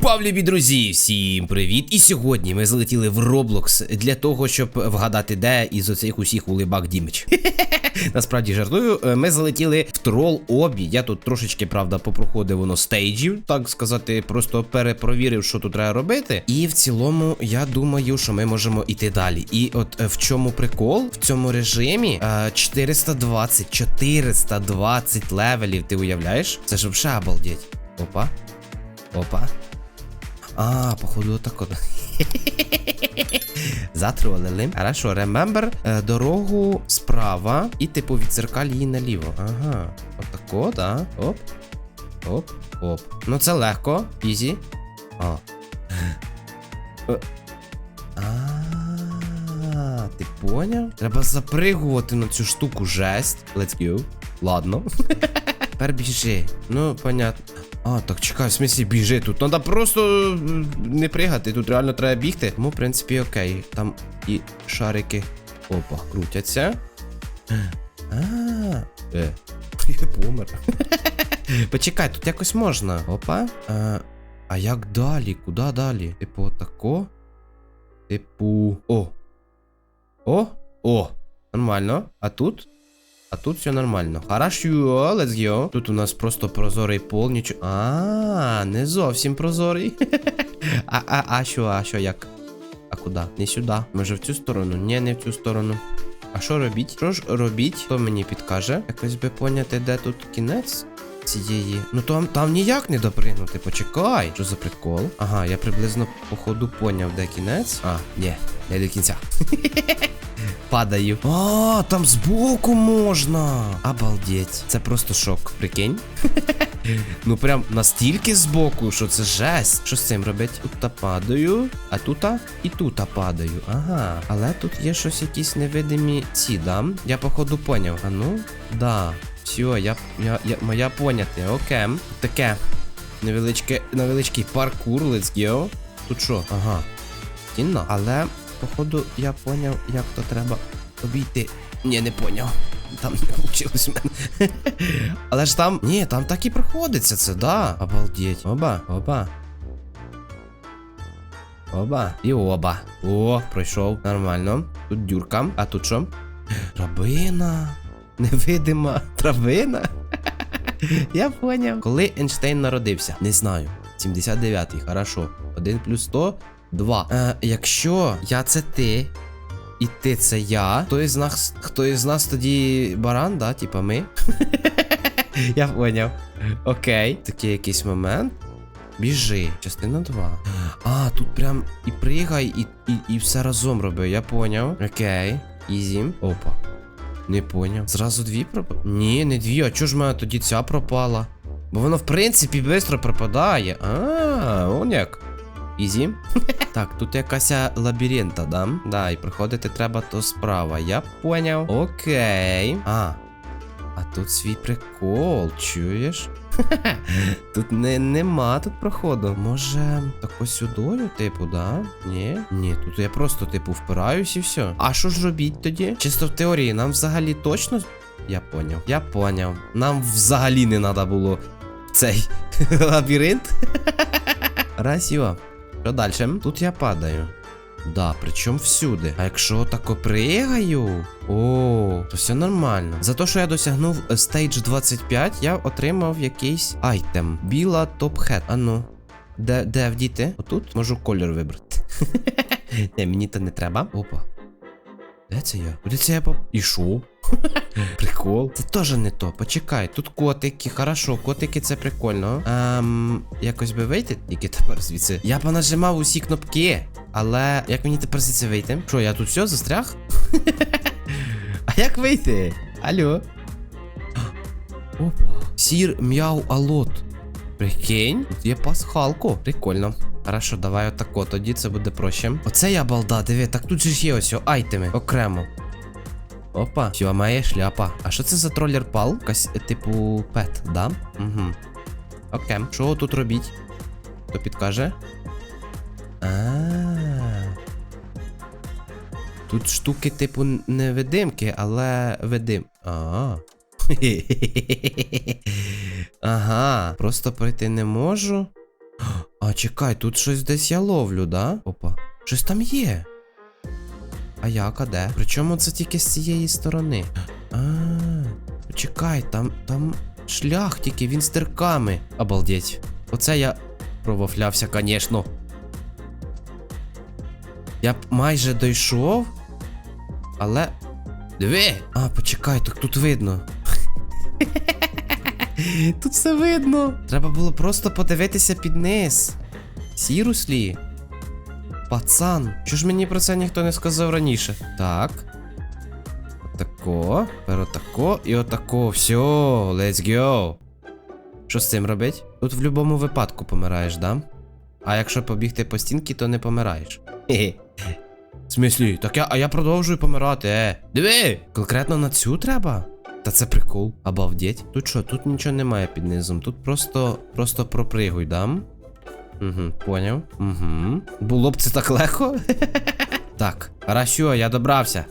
Бував, любі друзі, всім привіт! І сьогодні ми залетіли в Roblox для того, щоб вгадати, де із оцих усіх улибак Дімич. Насправді жартую, е, ми залетіли в трол обі. Я тут трошечки, правда, попроходив воно стейджів, так сказати, просто перепровірив, що тут треба робити. І в цілому, я думаю, що ми можемо йти далі. І от е, в чому прикол? В цьому режимі е, 420, 420 левелів, ти уявляєш? Це ж взагалі обалдеть. Опа. Опа. А, походу, так от. Затролили. Хорошо, remember е, дорогу справа і типу відзеркаль її наліво. Ага. Отако, да. Оп. Оп. Оп. Ну це легко. Ізі. А. Е. А, ти поняв? Треба запригувати на цю штуку жесть. Let's go. Ладно. Тепер біжи. Ну, понятно. А, так чекай, в смислі біжи тут. Треба просто не пригати, тут реально треба бігти. Тому, в принципі, окей. Там і шарики. Опа, крутяться. А, е. Я помер. Почекай, тут якось можна. Опа. А, а як далі? Куди далі? Типу, отако? Типу. О. О! О! Нормально. А тут? А тут все нормально. Хорошо, let's go. Тут у нас просто прозорий пол, нічого. А, не зовсім прозорий. А, а, а що, а що, як? А куди? Не сюди. Може в цю сторону? Ні, не в цю сторону. А що робіть? Що ж робіть? Хто мені підкаже? Якось би поняти, де тут кінець цієї. Ну там, там ніяк не допригнути. Почекай. Що за прикол? Ага, я приблизно походу поняв, де кінець. А, ні, не до кінця. Падаю. А, там збоку можна. Обалдеть. Це просто шок. Прикинь. ну прям настільки збоку, що це жесть. Що з цим робить? Тут падаю, а тут і тут падаю. Ага. Але тут є щось якісь невидимі ці, да? Я походу поняв. А ну, да. Все, я, я, я моя поняти. Окей. Таке. Невеличке, невеличкий паркур, let's go. Тут що? Ага. Стінна. Але, походу, я поняв, як то треба обійти. Ні, не поняв. Там не в мене. Але ж там. Ні, там так і проходиться це, да. Обалдеть. Оба, оба. Оба. І оба. О, пройшов. Нормально. Тут дюрка. А тут що? Рабина. Невидима травина. Я поняв. Коли Ейнштейн народився? Не знаю. 79-й, хорошо. 1 плюс 100, 2. Е, якщо я це ти, і ти це я, хто із нас, хто із нас тоді баран, да? Типа ми. я поняв. Окей. Такий якийсь момент. Біжи. Частина 2. А, тут прям і пригай, і, і, і все разом роби. Я поняв. Окей. Ізі. Опа. Не поняв. Зразу дві пропали? Ні, не дві. А чого ж мене тоді ця пропала? Бо воно, в принципі, швидко пропадає. А, он як. Ізі. так, тут якась лабіринта, да? Да, і приходити треба то справа. Я поняв. Окей. А. А тут свій прикол, чуєш? Тут не, нема тут проходу. Може, тако сюдою, типу, да? Ні? Ні, тут я просто, типу, впираюсь і все. А що ж робіть тоді? Чисто в теорії, нам взагалі точно. Я поняв. Я поняв. Нам взагалі не треба було цей лабіринт. Расіо. Що далі? Тут я падаю. Да, причому всюди. А якщо тако пригаю, о, то все нормально. За те, що я досягнув е, стейдж 25, я отримав якийсь айтем. Біла топ-хет. А ну. Де, де вдіти? Отут можу колір вибрати. Не, мені то не треба. Опа. Де це я? Куди це я поп... Ішов? Прикол. Це теж не то. Почекай, тут котики, хорошо, котики це прикольно. Ем, якось би вийти тільки тепер звідси. Я понажимав усі кнопки, але як мені тепер звідси вийти? Що, я тут все застряг? а як вийти? Алло? Опа. Сір м'яу алот. Прикинь, тут є пасхалку. Прикольно. Хорошо, давай отако, тоді це буде проще. Оце я балда, диви, так тут же ж є ось айтеми окремо. Опа, все, моя шляпа. А що це за троллер пал? Якась, е, типу, пет, да? Угу. Окей. Що тут робіть? Хто підкаже? А. Тут штуки, типу, невидимки, але видим. А. Ага, просто пройти не можу. А, чекай, тут щось десь я ловлю, да? Опа. Щось там є. А як, а де? Причому це тільки з цієї сторони. А, почекай, там, там шлях тільки, він з дирками. Обалдеть. Оце я провафлявся, звісно. Я б майже дійшов, але. Диви! А, почекай, так тут видно. Тут все видно. Треба було просто подивитися під низ. Сіруслі. Пацан. Чого ж мені про це ніхто не сказав раніше? Так. Отако. Тепер отако і отако. Все, let's go. Що з цим робить? Тут в будь-якому випадку помираєш, да? А якщо побігти по стінці, то не помираєш. Хе-хе. В смислі? Так я, а я продовжую помирати, е. Диви! Конкретно на цю треба? Та це прикол. Обалдеть. Тут що, тут нічого немає під низом. Тут просто. просто пропригуй, дам. Угу, поняв. Угу. Було б це так легко. так, хорошо, я добрався.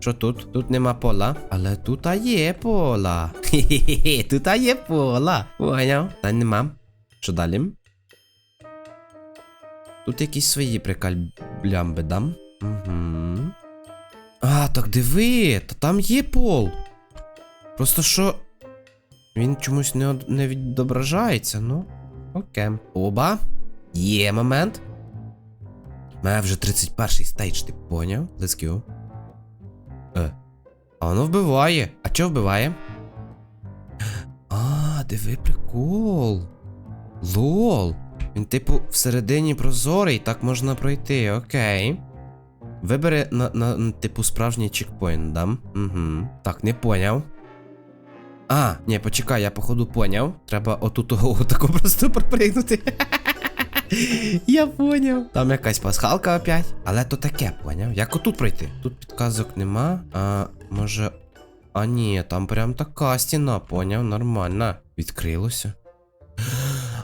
Що тут? Тут нема пола. Але тут а є пола. Хе-хе-хе, тут а є пола. Поняв? Та нема. Що далі? Тут якісь свої прикальблямби дам. Угу. А, так диви, та там є пол. Просто що. Він чомусь не, не відображається, ну. Окей. Оба. Є момент. Мене вже 31 стейдж, ти поняв? Let's go. Е. А воно вбиває. А чого вбиває? А, диви прикол. Лол. Він, типу, всередині прозорий, так можна пройти, окей. Вибери на, на, на типу справжній чекпоінт, дам. Угу. Так, не поняв. А, ні, почекай, я походу поняв. Треба отут отако просто пропригнути. Я поняв. Там якась пасхалка опять. Але то таке, поняв. Як отут пройти? Тут підказок нема. А може. А ні, там прям така стіна, поняв, нормально. Відкрилося.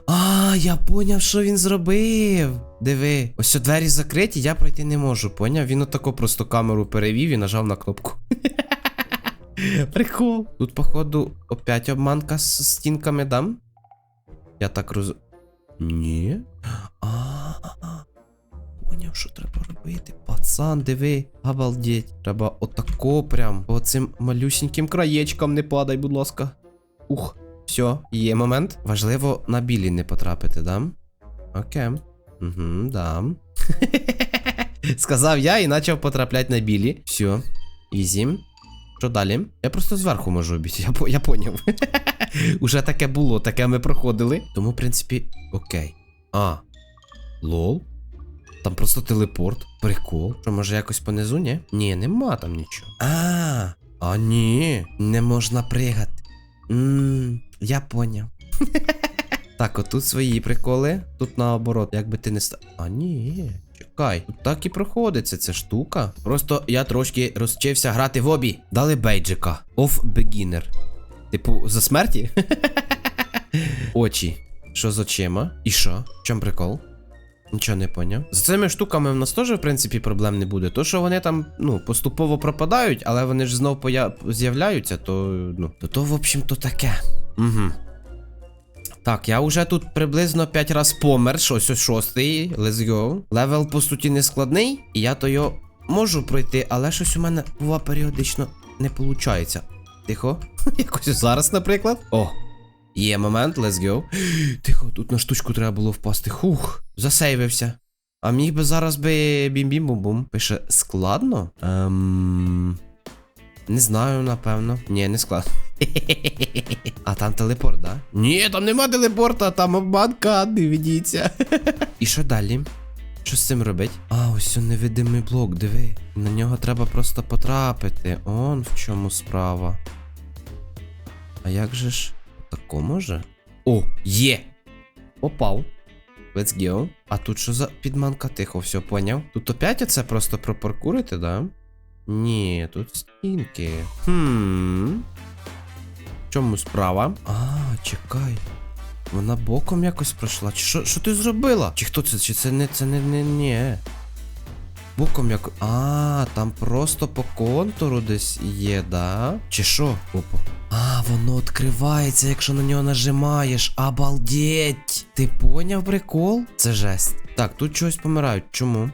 А, я поняв, що він зробив. Диви, ось двері закриті, я пройти не можу, поняв? Він отако просто камеру перевів і нажав на кнопку. Прикол. Тут, походу, опять обманка з стінками дам. Я так роз. Ні. А. Поняв, що треба робити. Пацан, диви, обалдеть. Треба отако прям по цим малюсіньким краєчкам не падай, будь ласка. Ух, все, є момент. Важливо на білі не потрапити, дам? Окей. Угу, дам. Сказав я і почав потрапляти на білі. Все, ізі. Що далі? Я просто зверху можу обійти, я, я поняв. Уже таке було, таке ми проходили. Тому, в принципі, окей. А. Лол. Там просто телепорт. Прикол. Що, може якось понизу, ні? Ні, нема там нічого. А, а ні, не можна пригати. Ммм, я поняв. Так, отут свої приколи. Тут наоборот, якби ти не ста. А ні. Чекай, тут так і проходиться ця штука. Просто я трошки розчився грати в обі. Дали бейджика. Off beginner. Типу, за смерті? Очі. Що з очима? І що? В чому прикол? Нічого не поняв. З цими штуками в нас теж, в принципі, проблем не буде. То, що вони там, ну, поступово пропадають, але вони ж знов поя... з'являються, то, ну, то, то, в общем, то таке. Угу. Так, я вже тут приблизно 5 раз помер, щось ось шостий. Let's go. Левел, по суті, не складний, і я то його можу пройти, але щось у мене бува періодично не виходить. Тихо. Якось зараз, наприклад. О, Є момент, let's go. Тихо, тут на штучку треба було впасти. Хух, засейвився. А міг би зараз би бім-бім-бум-бум. Пише складно? Ем... Не знаю, напевно. Ні, не складно. А там телепорт, да? Ні, там нема телепорта, там обманка, дивіться. І що далі? Що з цим робить? А, ось невидимий блок, диви. На нього треба просто потрапити. Он в чому справа. А як же ж? Тако може? О, є! Попав. Let's go. А тут що за підманка тихо, все поняв? Тут опять оце просто пропаркурити, да? Ні, тут стінки. Хм. В чому справа? А, чекай. Вона боком якось пройшла. Чи що, що ти зробила? Чи хто це? Чи це не це не не ні. Боком як. А, там просто по контуру десь є, да? Чи що? Опа. Воно відкривається, якщо на нього нажимаєш. Обалдеть! Ти поняв прикол? Це жесть. Так, тут чогось помирають. Чому?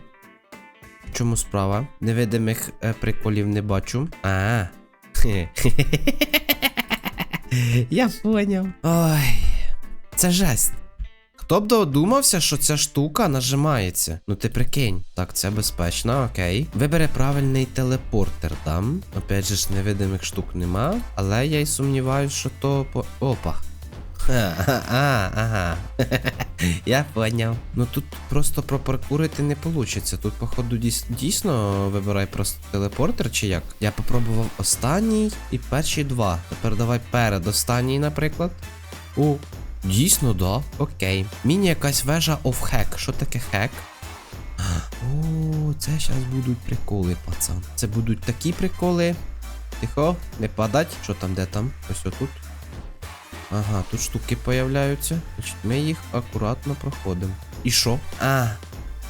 Чому справа? Невидимих е, приколів не бачу. А. Я поняв. Ой, це жесть. Хто б додумався, що ця штука нажимається? Ну ти прикинь. Так, це безпечно, окей. Вибери правильний телепортер там. Опять же ж, невидимих штук нема. Але я й сумніваюся, що то по. Опа. А, ага. Я поняв. Ну тут просто пропаркурити не вийде. Тут, походу, дійсно вибирай просто телепортер чи як. Я попробував останній і перші два. Тепер давай перед останній, наприклад. О, дійсно, да. Окей. Міні якась вежа оф хек. Що таке хек? О, це зараз будуть приколи, пацан. Це будуть такі приколи. Тихо, не падать. Що там, де там? Ось отут. Ага, тут штуки появляються. Значить, ми їх акуратно проходимо. І що? А.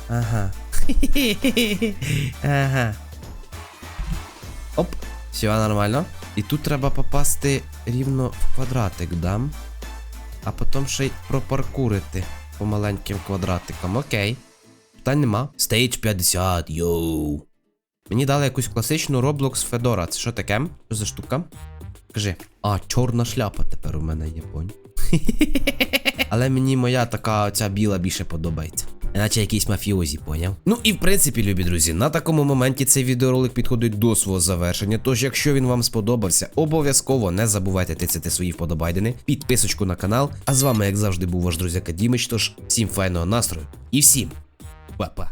Ага. ага. Оп, все нормально. І тут треба попасти рівно в квадратик, дам. А потім ще й пропаркурити по маленьким квадратикам. Окей. Питань нема. Stage 50, йоу. Мені дали якусь класичну Roblox Fedora. Це що таке? Що за штука? Кажи. А, чорна шляпа тепер у мене є, понь. Але мені моя така оця біла більше подобається. Іначе якийсь мафіозі, поняв? Ну і в принципі, любі друзі, на такому моменті цей відеоролик підходить до свого завершення. Тож, якщо він вам сподобався, обов'язково не забувайте тицяти свої вподобайдини, підписочку на канал. А з вами, як завжди, був ваш друзяка Дімич. Тож всім файного настрою і всім па-па.